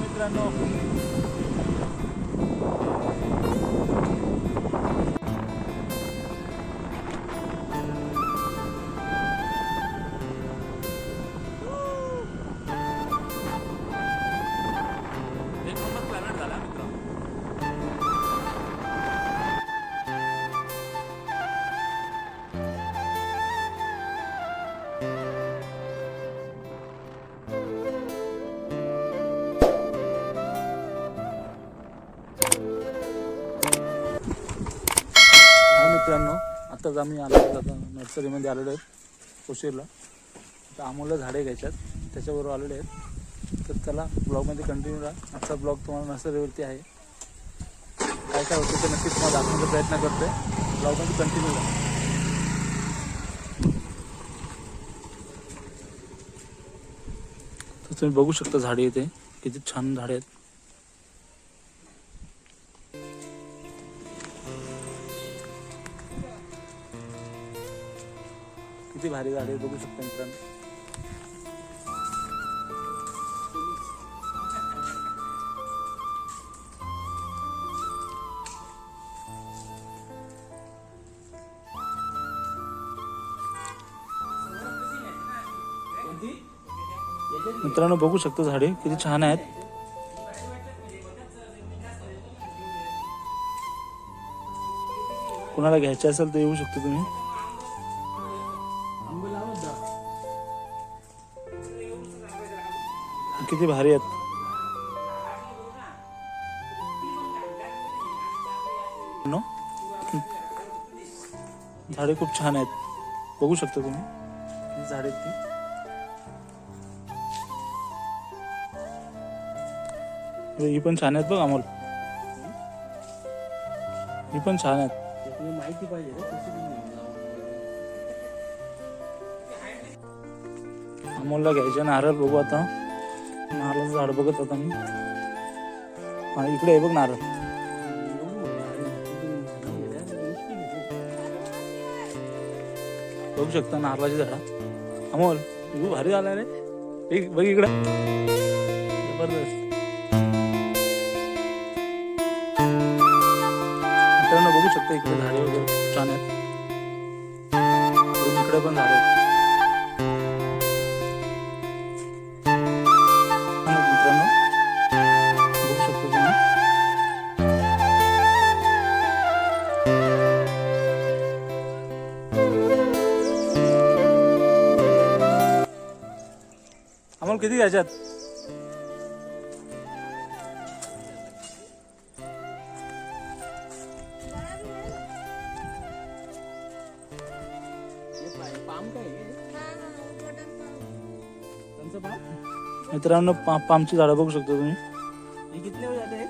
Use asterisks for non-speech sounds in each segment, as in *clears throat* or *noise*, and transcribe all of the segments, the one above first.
मित्रांनो आत्ताच आम्ही आलो आता नर्सरीमध्ये आलेलो आहेत उशीरला तर आम्हाला झाडे घ्यायच्यात त्याच्याबरोबर आलेले आहेत. तर त्याला ब्लॉगमध्ये कंटिन्यू राहा. आजचा ब्लॉग तुम्हाला नर्सरीवरती आहे. काय काय होतं ते नक्कीच तुम्हाला दाखवण्याचा प्रयत्न करतोय. ब्लॉगमध्ये कंटिन्यू राहा. तर तुम्ही बघू शकता झाडे इथे. किती छान झाडे आहेत. किती भारी झाडे बघू शकता मित्रांनो. मित्रांनो बघू शकता झाडे किती छान आहेत. कुणाला घ्यायचे असेल तर येऊ शकतो तुम्ही. किती भारी आहेत? झाडे खूप छान आहेत. बघू शकता तुम्ही. झाडे ती? ही पण छान आहेत बघ अमोल. ही पण छान आहेत. माहिती पाहिजे अमोलला घ्यायचे नारळ बघू आता. नारळाचं झाड बघत होता मी. हा इकडे आहे बघ नारळ. बघू शकता नारळाची झाडा. अमोल तू भारी झाला रे. एक बघ इकडं. जबरदस्त. मित्रांनो बघू शकता इकडे झाडे वगैरे छान आहेत. इकडे पण झाडे आहेत. आम्हाला किती घ्यायच्यात? मित्रांनो पामची झाडं बघू शकता तुम्ही. हे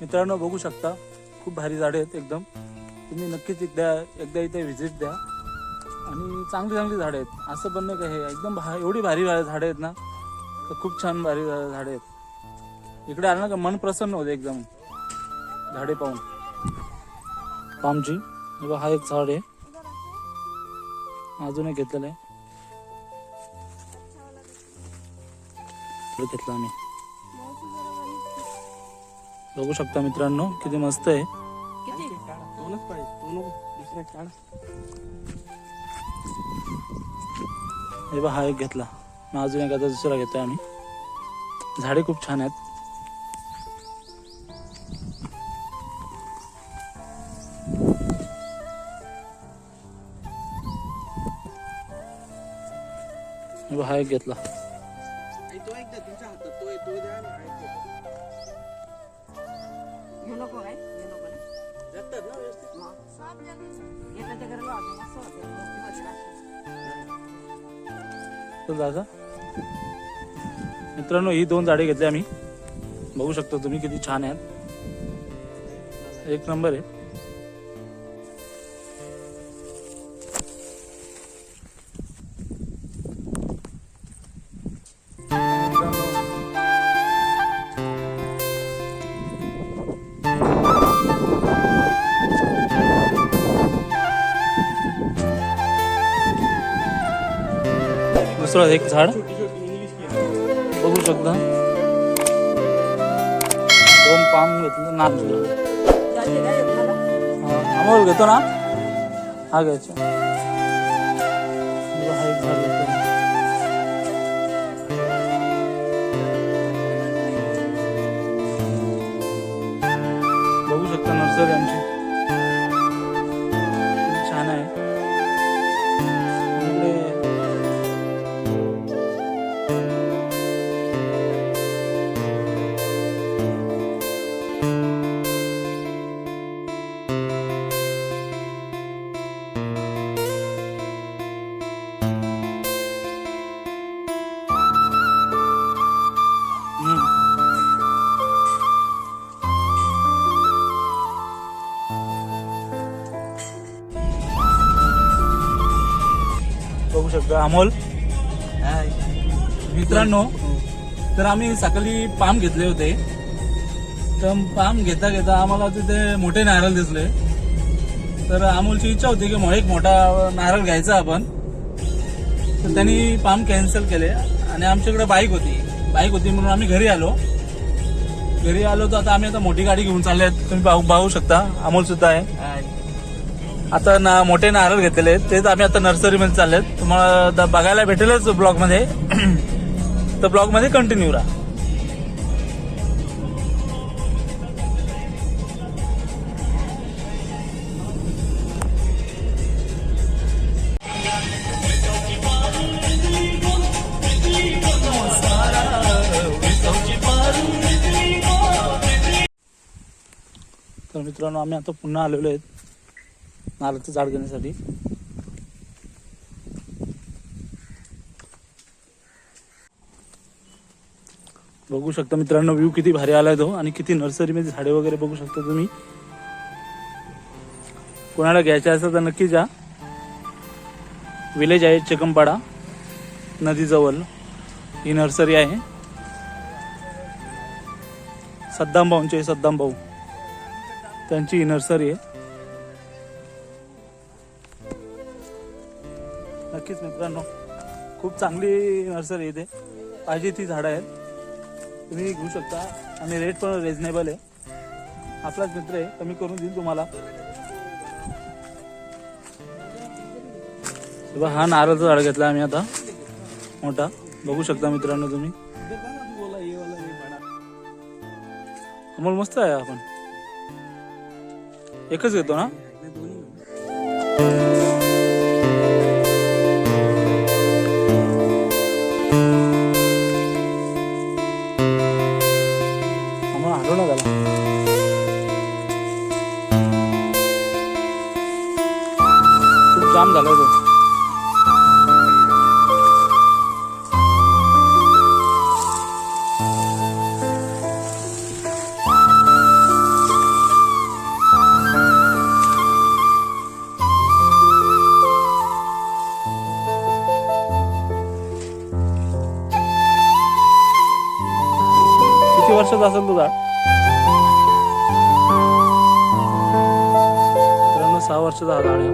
मित्रांनो बघू शकता. खूप भारी झाडे आहेत एकदम. तुम्ही नक्कीच एकदा एकदा इथे व्हिजिट द्या. आणि चांगली चांगली झाडे आहेत. असं पण नाही का हे एकदम भा एवढी भारी भा- झाडे आहेत ना. तर खूप छान भारी झाडे आहेत. इकडे आलं ना का मन प्रसन्न होते एकदम. झाडे पाहून. पामची बघा, हा एक झाड आहे. अजून एक घेतलेलं आहे. घेतलं आम्ही. बघू शकता मित्रांनो किती मस्त आहे. हे बा हा एक घेतला. मग अजून एक आता दुसरा घेतोय आम्ही. झाडे खूप छान आहेत. हा एक घेतला. नको काय हे नको जगतात ना व्यवस्थित? मस्त होते मोठी दादा मित्रांनो ही दोन झाडे घेतली आम्ही. बघू शकता तुम्ही किती छान आहेत. एक नंबर आहे. नर्सरी एक झाड। छोटी छोटी इंग्लिश की बघू शकता दोन पाम घेतले नाच जाते काय मला अमोल घेतो ना? हा घ्यायचा. अमोल. मित्रांनो तर आम्ही सकाळी पाम घेतले होते. तर पाम घेता घेता आम्हाला तिथे मोठे नारळ दिसले. तर अमोलची इच्छा होती की एक मोठा नारळ घ्यायचा आपण. तर त्यांनी पाम कॅन्सल केले आणि आमच्याकडे बाईक होती. बाईक होती म्हणून आम्ही घरी आलो. घरी आलो तर आता आम्ही आता मोठी गाडी घेऊन चालले आहेत. तुम्ही पाहू पाहू शकता. अमोल सुद्धा आहे. आता ना मोठे नारळ घेतलेले आहेत. तेच आम्ही आता नर्सरीमध्ये चालले आहेत तुम्हाला बघायला भेटेलच ब्लॉगमध्ये *clears throat* तर ब्लॉगमध्ये कंटिन्यू राहा. तर मित्रांनो आम्ही आता पुन्हा आलेलो आहेत. नारळचं झाड घेण्यासाठी. बघू शकता मित्रांनो व्ह्यू किती भारी आलाय तो आणि किती नर्सरीमध्ये झाडे वगैरे बघू शकता तुम्ही. कोणाला घ्यायचे असेल तर नक्की जा. विलेज आहे चिकमपाडा नदीजवळ. ही नर्सरी आहे. सद्दाम भाऊंची सद्दाम भाऊ. त्यांची ही नर्सरी आहे. मित्रांनो खूप चांगली नर्सरी इथे. पाहिजे ती झाडं आहेत. तुम्ही घेऊ शकता. आणि रेट पण रिजनेबल आहे. आपलाच मित्र आहे. कमी करून देईल तुम्हाला. हा नारळचा झाड घेतला आम्ही आता. मोठा. बघू शकता मित्रांनो तुम्ही. अमोल मस्त आहे आपण. एकच घेतो ना? किती असेल तो मित्रांनो सहा वर्ष झाला आणि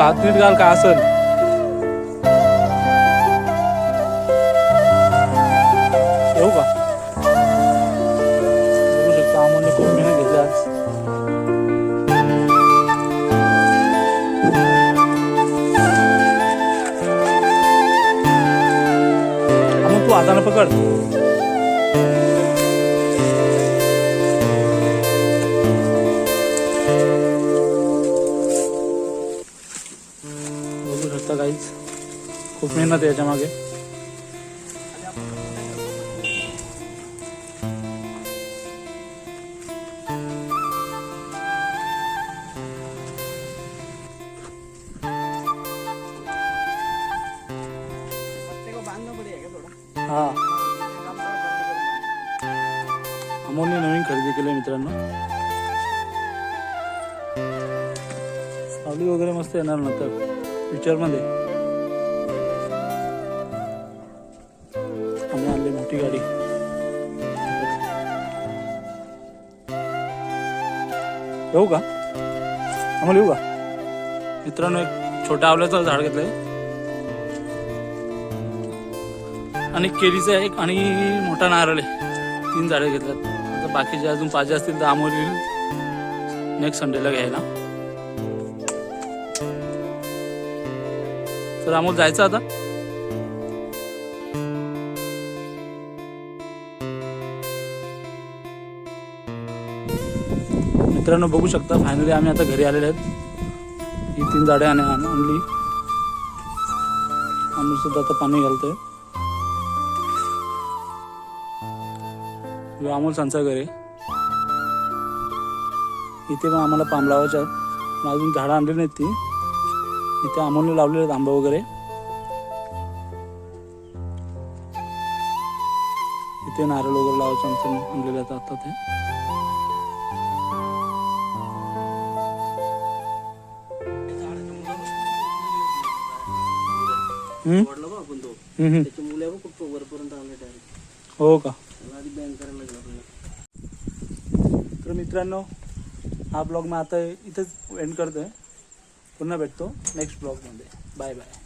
हात नीट घाल का असेल? हाताने पकड. बघू शकता काहीच खूप मेहनत आहे याच्या मागे हा. अमोलने नवीन खरेदी केलं मित्रांनो. सावली वगैरे मस्त येणार नंतर फ्युचरमध्ये आम्ही आणली मोठी गाडी. येऊ का? आम्हाला येऊ का? मित्रांनो एक छोट्या आवल्याचं झाड घेतलंय. आणि केळीचं एक आणि मोठा नारळ आहे. तीन झाडे घेतल्यात आता बाकीचे अजून पाहिजे असतील तर आम्हाला येईल. नेक्स्ट संडेला घ्यायला. तर अमोल जायचं आता? मित्रांनो बघू शकता फायनली आम्ही आता घरी आलेले आहेत. ही तीन झाडे आणि आणली. आम्ही सुद्धा आता पाणी घालतोय. अमोल संचा घरी इथे पण आम्हाला पाम लावायचे आहेत पण अजून झाडं आणली नाहीत ती. इथे अमोलने लावलेले आहेत आंबा वगैरे. इथे नारळ वगैरे लावायचं आमचं आणलेलं आता ते. आहे हो का? आधी बॅन करायला लागला आपल्याला. तर मित्रांनो हा ब्लॉग मी आता इथेच एंड करतोय. पुन्हा भेटतो नेक्स्ट ब्लॉगमध्ये बाय बाय